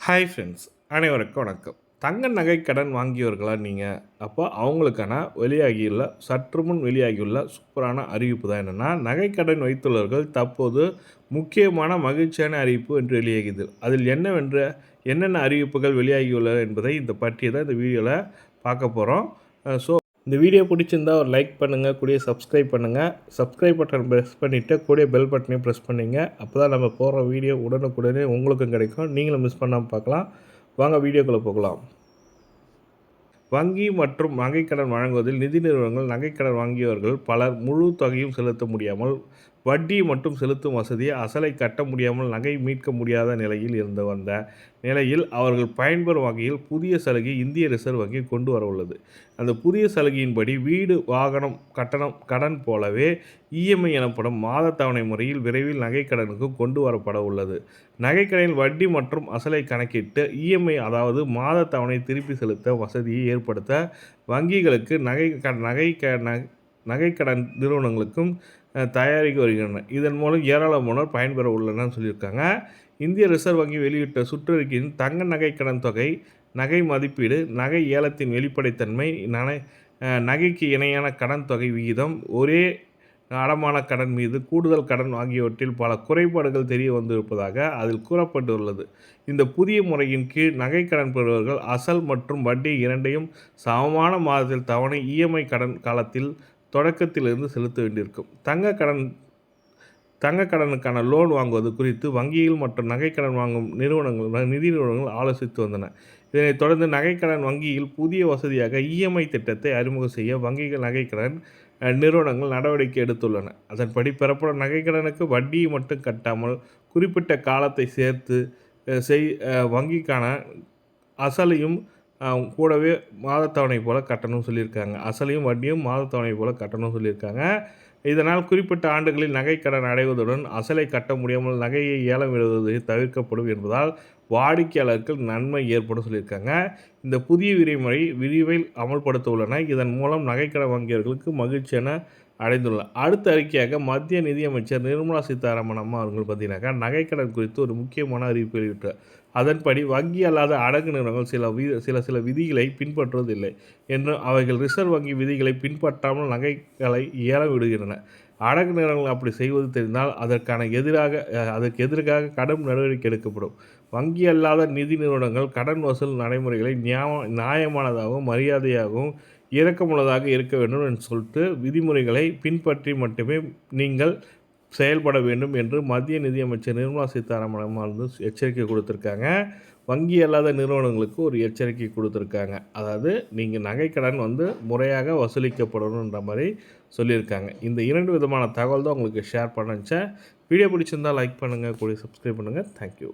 Hi friends அனைவருக்கும் வணக்கம். தங்க நகை கடன் வாங்கியவர்களா நீங்கள் அப்போ அவங்களுக்கான வெளியாகியுள்ள சற்று முன் வெளியாகியுள்ள சூப்பரான அறிவிப்பு தான் என்னென்னா நகை கடன் வைத்துள்ளவர்கள் தற்போது முக்கியமான மகிழ்ச்சியான அறிவிப்பு என்று வெளியாகியது. அதில் என்னவென்ற என்னென்ன அறிவிப்புகள் வெளியாகியுள்ளன என்பதை இந்த பற்றியை தான் இந்த வீடியோவில் பார்க்க போகிறோம் ஸோ இந்த வீடியோ பிடிச்சிருந்தா ஒரு லைக் பண்ணுங்கள் கூடிய சப்ஸ்கிரைப் பண்ணுங்கள் சப்ஸ்கிரைப் பட்டன் ப்ரெஸ் பண்ணிவிட்டு கூடிய பெல் பட்டனையும் ப்ரெஸ் பண்ணிங்க. அப்போ தான் நம்ம போடுற வீடியோ உடனுக்குடனே உங்களுக்கும் கிடைக்கும். நீங்களும் மிஸ் பண்ணாமல் பார்க்கலாம். வாங்க வீடியோக்குள்ளே போகலாம். வங்கி மற்றும் நகைக்கடன் வழங்குவதில் நிதி நிறுவனங்கள் நகைக்கடன் வாங்கியவர்கள் பலர் முழு தொகையும் செலுத்த முடியாமல் வட்டி மட்டும் செலுத்தும் வசதியை அசலை கட்ட முடியாமல் நகை மீட்க முடியாத நிலையில் இருந்து வந்த நிலையில் அவர்கள் பயன்பெறும் வகையில் புதிய சலுகை இந்திய ரிசர்வ் வங்கி கொண்டு வர உள்ளது அந்த புதிய சலுகையின்படி வீடு வாகனம் கட்டணம் கடன் போலவே இஎம்ஐ எனப்படும் மாத தவணை முறையில் விரைவில் நகை கடனுக்கு கொண்டு வரப்பட உள்ளது நகைக்கடனில் வட்டி மற்றும் அசலை கணக்கிட்டு இஎம்ஐ அதாவது மாத தவணை திருப்பி செலுத்த வசதியை ஏற்படுத்த வங்கிகளுக்கு நகை நகை நகைக்கடன் நிறுவனங்களுக்கும் தயாரிக்க வருகின்றன. இதன் மூலம் ஏராளமானோர் பயன்பெற உள்ளனர் சொல்லியிருக்காங்க. இந்திய ரிசர்வ் வங்கி வெளியிட்ட சுற்றறிக்கையின் தங்க நகை கடன் தொகை நகை மதிப்பீடு நகை ஏலத்தின் வெளிப்படைத்தன்மை நகை நகைக்கு இணையான கடன் தொகை விகிதம் ஒரே அடமான கடன் மீது கூடுதல் கடன் ஆகியவற்றில் பல குறைபாடுகள் தெரிய வந்திருப்பதாக அதில் கூறப்பட்டுள்ளது. இந்த புதிய முறையின் கீழ் நகை கடன் பெறுபவர்கள் அசல் மற்றும் வட்டி இரண்டையும் சமமான மாதத்தில் தவணை இஎம்ஐ கடன் காலத்தில் தொடக்கத்திலிருந்து செலுத்த வேண்டியிருக்கும். தங்க கடன் தங்க கடனுக்கான லோன் வாங்குவது குறித்து வங்கியில் மற்றும் நகைக்கடன் வாங்கும் நிறுவனங்கள் நிதி நிறுவனங்கள் ஆலோசித்து வந்தன. இதனைத் தொடர்ந்து நகைக்கடன் வங்கியில் புதிய வசதியாக இஎம்ஐ திட்டத்தை அறிமுகம் செய்ய வங்கிகள் நகைக்கடன் நிறுவனங்கள் நடவடிக்கை எடுத்துள்ளன. அதன்படி பெறப்படும் நகைக்கடனுக்கு வட்டியை மட்டும் கட்டாமல் குறிப்பிட்ட காலத்தை சேர்த்து செய் வங்கிக்கான அசலையும் கூடவே மாதத்தவணை போல் கட்டணும் சொல்லியிருக்காங்க. அசலையும் வட்டியும் மாதத்தவணை போல் கட்டணும் சொல்லியிருக்காங்க. இதனால் குறிப்பிட்ட ஆண்டுகளில் நகை கடன் அடைவதுடன் அசலை கட்ட முடியாமல் நகையை ஏலம் விடுவது தவிர்க்கப்படும் என்பதால் வாடிக்கையாளருக்கு நன்மை ஏற்படும் சொல்லியிருக்காங்க. இந்த புதிய விதிமுறை விரிவில் அமல்படுத்த உள்ளன இதன் மூலம் நகைக்கடன் வங்கியர்களுக்கு மகிழ்ச்சியான அடைந்துள்ளார் அடுத்த அறிக்கையாக மத்திய நிதியமைச்சர் நிர்மலா சீதாராமன் அம்மா அவர்கள் பார்த்தீங்கன்னாக்கா நகைக்கடன் குறித்து ஒரு முக்கியமான அறிவிப்பு வெளியிட்டார். அதன்படி வங்கி அல்லாத அடகு நிறுவனங்கள் சில வி சில சில விதிகளை பின்பற்றுவதில்லை என்றும் அவைகள் ரிசர்வ் வங்கி விதிகளை பின்பற்றாமல் நகைகளை ஏற விடுகின்றன. அடகு நிறுவனங்கள் அப்படி செய்வது தெரிந்தால் அதற்கான எதிராக அதற்கு எதிராக கடும் நடவடிக்கை எடுக்கப்படும். வங்கி அல்லாத நிதி நிறுவனங்கள் கடன் வசூல் நடைமுறைகளை நியாயமானதாகவும் மரியாதையாகவும் இரக்கமுள்ளதாக இருக்க வேண்டும் என்று சொல்லிட்டு விதிமுறைகளை பின்பற்றி மட்டுமே நீங்கள் செயல்பட வேண்டும் என்று மத்திய நிதியமைச்சர் நிர்மலா சீதாராமன் வந்து எச்சரிக்கை கொடுத்துருக்காங்க. வங்கி அல்லாத நிறுவனங்களுக்கு ஒரு எச்சரிக்கை கொடுத்துருக்காங்க. அதாவது நீங்கள் நகைக்கடன் வந்து முறையாக வசூலிக்கப்படணுன்ற மாதிரி சொல்லியிருக்காங்க. இந்த இரண்டு விதமான தகவல் தான் உங்களுக்கு ஷேர் பண்ணிச்சேன் வீடியோ பிடிச்சிருந்தால் லைக் பண்ணுங்கள் கூட சப்ஸ்கிரைப் பண்ணுங்கள் தேங்க்யூ